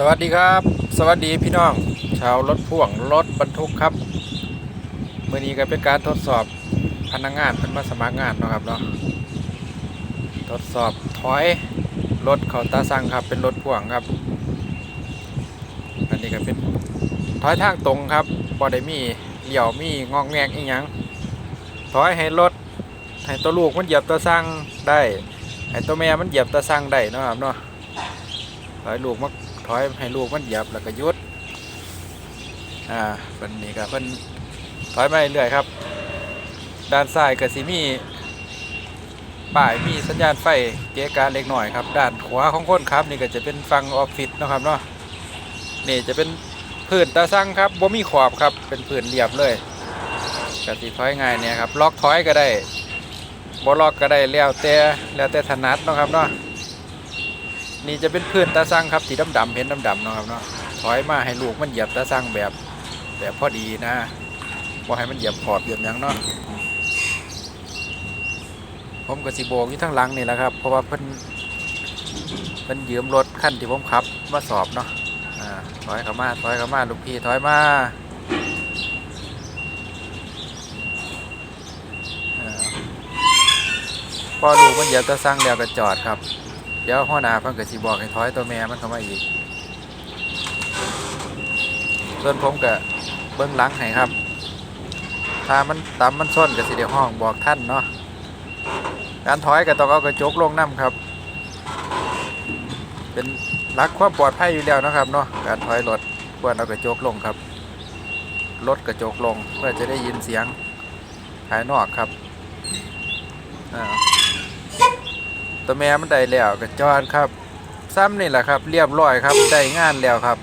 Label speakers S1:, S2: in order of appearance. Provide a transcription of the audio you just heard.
S1: สวัสดีครับ สวัสดีพี่น้อง ชาวรถพ่วงรถบรรทุกครับเมื่อนี้ก็เป็นการทดสอบพนักงานเป็นมาสมัครงานนะครับเนาะทดสอบถอยรถเขาตาสั่งครับ เป็นรถพ่วงครับ อันนี้ก็เป็นถอยทางตรงครับบ่ได้มีเหลี่ยวมีงองแงกอีหยังถอยให้รถให้ตัวลูกมันเหยียบตัวสั่งได้ให้ตัวแม่มันเหยียบตัวสั่งได้นะครับเนาะถอยลูกมา ถอยให้ลูกมันเหยียบแล้วก็ยุดอ่าเพิ่นนี่ก็เพิ่นถอยมาเรื่อยๆครับ ด้านซ้ายก็สิมีป้ายมีสัญญาณไฟเกะกะเล็กหน่อยครับ ด้านขวาของคนครับนี่ก็จะเป็นฝั่งออฟฟิศนะครับเนาะนี่จะเป็นพื้นตาสั่งครับบ่มีขอบครับเป็นพื้นเรียบเลยก็สิถอยง่ายเนี่ยครับล็อกถอยก็ได้บ่ล็อกก็ได้แล้วแต่แล้วแต่ถนัดนะครับเนาะ นี่จะเป็นพื้นตาสั่งครับสีดำๆเห็นดำๆเนาะครับเนาะถอยมาให้ลูกมันเหยียบตาสั่งแบบแบบพอดีนะบ่ให้มันเหยียบขอบเหยียบยังเนาะผมก็สิโบกอยู่ทั้งหลังนี่แหละครับ เพราะว่าเพิ่นเพิ่นยืมรถคันที่ผมขับมาสอบเนาะอ่าถอยเข้ามาถอยเข้ามาลูกพี่ถอยมาอ่าพอลูกมันเหยียบตะสั่งแล้วก็จอดครับ ดี๋ยวหัวหน้าเพิ่นก็สิบอกให้ถอยตัวแม่มันเข้ามาอีก ส่วนผมก็เบื้องหลังให้ครับ ถ้ามันต่ำมันส้นก็สิเดี๋ยวห้องบอกท่านเนาะ การถอยก็ต้องเอากระจกลงน้ำครับ เป็นรักความปลอดภัยอยู่แล้วนะครับเนาะ การถอยรถควรเอากระจกลงครับลดกระจกลงเพื่อจะได้ยินเสียงภายนอกครับอ่า ตัวแม่มันได้แล้วกระจอนครับ ซ้ำนี่แหละครับ เรียบร้อยครับได้งานแล้วครับ